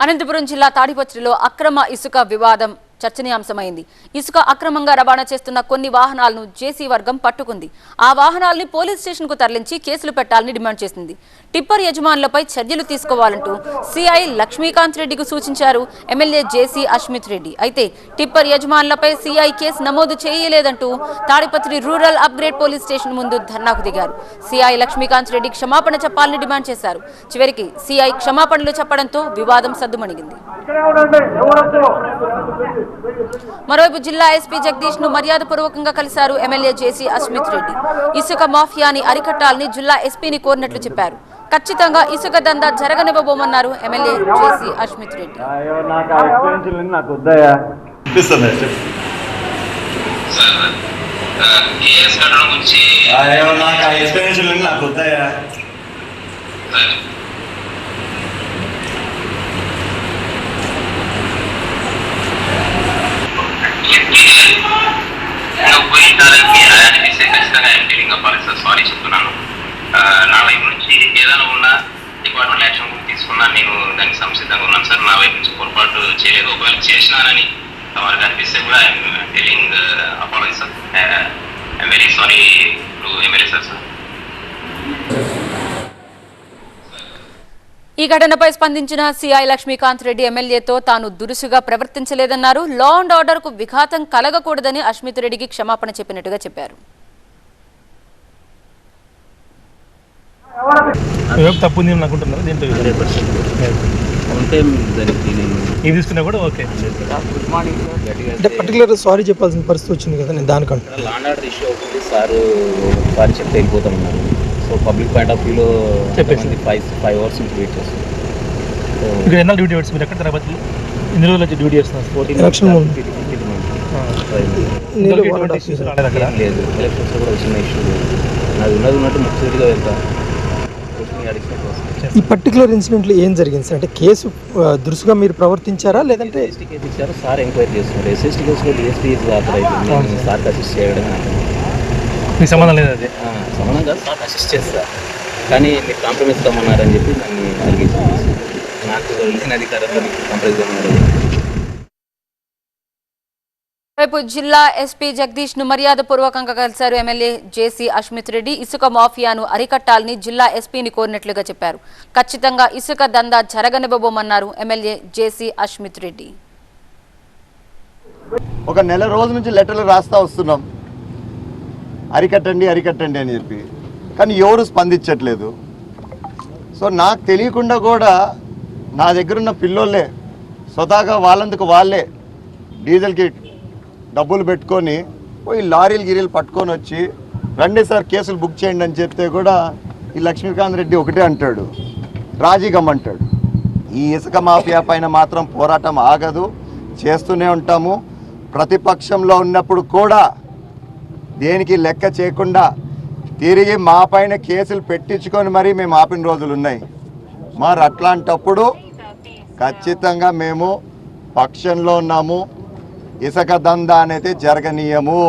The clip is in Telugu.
అనంతపురం జిల్లా తాడిపత్రిలో అక్రమ ఇసుక వివాదం చర్చనీయాంశమైంది. ఇసుక అక్రమంగా రవాణా చేస్తున్న కొన్ని వాహనాలను జేసీ వర్గం పట్టుకుంది. ఆ వాహనాల్ని పోలీస్ స్టేషన్కు తరలించి కేసులు పెట్టాలని డిమాండ్ చేసింది. టిప్పర్ యజమానులపై చర్యలు తీసుకోవాలంటూ సిఐ లక్ష్మీకాంత్ రెడ్డికి సూచించారు. MLA JC Ashmit Reddy. అయితే టిప్పర్ యజమానులపై సిఐ కేసు నమోదు చేయలేదంటూ Tadipatri rural upgrade police station ముందు ధర్నాకు దిగారు. సిఐ లక్ష్మీకాంత్ రెడ్డి క్షమాపణ చెప్పాలని డిమాండ్ చేశారు. చివరికి సిఐ క్షమాపణలు చెప్పడంతో వివాదం సద్దుమణిగింది. మరోవైపు జిల్లా ఎస్పీ జగదీష్ను మర్యాదపూర్వకంగా కలిశారు ఎమ్మెల్యే జేసీ అస్మిత్ రెడ్డి. ఇసుక మాఫియాని అరికట్టాలని జిల్లా ఎస్పీని కోరినట్లు చెప్పారు. ఖచ్చితంగా ఇసుక దందా జరగనివ్వబోమన్నారు ఎమ్మెల్యే జేసీ అస్మిత్ రెడ్డి. నాకు ఆ ఎక్స్పీరియన్స్ ఉంది నాకు వద్దయా ఇప్పిస్తాను చెప్పు సార్ కేఎస్ కట్టడం గురించి అయ్యో నాకు ఆ ఎక్స్పీరియన్స్ ఉంది నాకు వద్దయా సార్ నువ్వు పోయి దానికి అనిపిస్తే ఖచ్చితంగా I'm taking up sir sorry చెప్తున్నాను ఆ, నా వైపు నుంచి ఏదైనా ఉన్నా డిపార్ట్మెంట్ యాక్షన్ కూడా తీసుకున్నా నేను దానికి సంసిద్ధంగా ఉన్నాను సార్. నా వైపు నుంచి పొరపాటు చేయలేదు. ఒకవేళ చేసినానని వారికి అనిపిస్తే కూడా I'm telling apology sir I'm very sorry to MLA sir sir ఈ ఘటనపై స్పందించిన సిఐ లక్ష్మీకాంత్ రెడ్డి ఎమ్మెల్యేతో తాను దురుసుగా ప్రవర్తించలేదన్నారు. లా అండ్ ఆర్డర్కు విఘాతం కలగకూడదని అశ్మిత్ రెడ్డికి క్షమాపణ చెప్పినట్టుగా చెప్పారు. తప్పు ఉంది అని అనుకుంటున్నారు దీంట్లో హండ్రెడ్ పర్సెంట్. ఉంటే దానికి తీసుకున్నా కూడా ఓకే. అంటే పర్టికులర్ సారీ చెప్పాల్సిన పరిస్థితి వచ్చింది కదా నేను దానికంటే లాండ్ ఆర్డర్ ఇష్యూ అవుతుంది సార్ సారీ చెప్తే వెళ్ళిపోతామన్నారు. సో పబ్లిక్ పాయింట్ ఆఫ్ వ్యూలో చెప్పేసి. ఫైవ్ ఫైవ్ అవర్స్ నుంచి వెయిట్ చేస్తాం ఇక్కడ ఎన్నాళ్ళు డ్యూటీ పెట్టి మీరు ఎక్కడ తిరుపతిలో ఎన్ని రోజులు వచ్చి డ్యూటీ చేస్తున్నారు? ఫోర్టీన్ అక్కడ? లేదు ఎలక్షన్స్ కూడా చిన్న ఇష్యూ లేదు. నాది ఉన్నది ఉన్నట్టు ముఖ్యంగా వెళ్తా. క్వశ్చన్ అడిగినట్టు వస్తుంది ఈ పర్టికులర్ ఇన్సిడెంట్లో ఏం జరిగింది సార్? అంటే కేసు దురుసుగా మీరు ప్రవర్తించారా? లేదంటే ఎస్టీ కేసు ఇచ్చారు. సార్ ఎంక్వైరీ చేస్తున్నారు. ఎస్ఎస్టీ కేసులో నేను సార్కి అసిస్ట్ చేయడం మీకు సంబంధం లేదు అది? ఆ, సమానంగా సార్ అసిస్ట్ చేస్తా కానీ మీరు కాంప్రమైజ్ కమ్మన్నారని చెప్పి చేసి నాకు లేని అధికారంలో మీకు కాంప్రమైజ్ కమ్మన్నారు రేపు జిల్లా ఎస్పీ జగదీష్ను మర్యాదపూర్వకంగా కలిశారు ఎమ్మెల్యే జేసీ అష్మిత్ రెడ్డి. ఇసుక మాఫియాను అరికట్టాలని జిల్లా ఎస్పీని కోరినట్లుగా చెప్పారు. ఖచ్చితంగా ఇసుక దందా జరగనివ్వబోమన్నారు ఎమ్మెల్యే జేసీ అష్మిత్ రెడ్డి. ఒక నెల రోజు నుంచి లెటర్లు రాస్తా వస్తున్నాం. అరికట్టండి అరికట్టండి అని చెప్పి. కానీ ఎవరు స్పందించట్లేదు. సో నాకు తెలియకుండా కూడా నా దగ్గరున్న పిల్లోళ్ళే స్వతహాగా వాళ్ళందుకు వాళ్ళే డీజిల్కి డబ్బులు పెట్టుకొని పోయి లారీలు గిరీలు పట్టుకొని వచ్చి రండి సార్ కేసులు బుక్ చేయండి అని చెప్తే కూడా ఈ లక్ష్మీకాంత్ రెడ్డి ఒకటే అంటాడు. రాజీగమ్మంటాడు ఈ ఇసుక మాఫియా పైన మాత్రం పోరాటం ఆగదు. చేస్తూనే ఉంటాము. ప్రతిపక్షంలో ఉన్నప్పుడు కూడా దేనికి లెక్క చేయకుండా తిరిగి మా పైన కేసులు పెట్టించుకొని మరీ మేము ఆపిన రోజులు ఉన్నాయి. మరి అట్లాంటప్పుడు ఖచ్చితంగా మేము పక్షంలో ఉన్నాము. ఇసుక దందా అనేది జరగనీయము.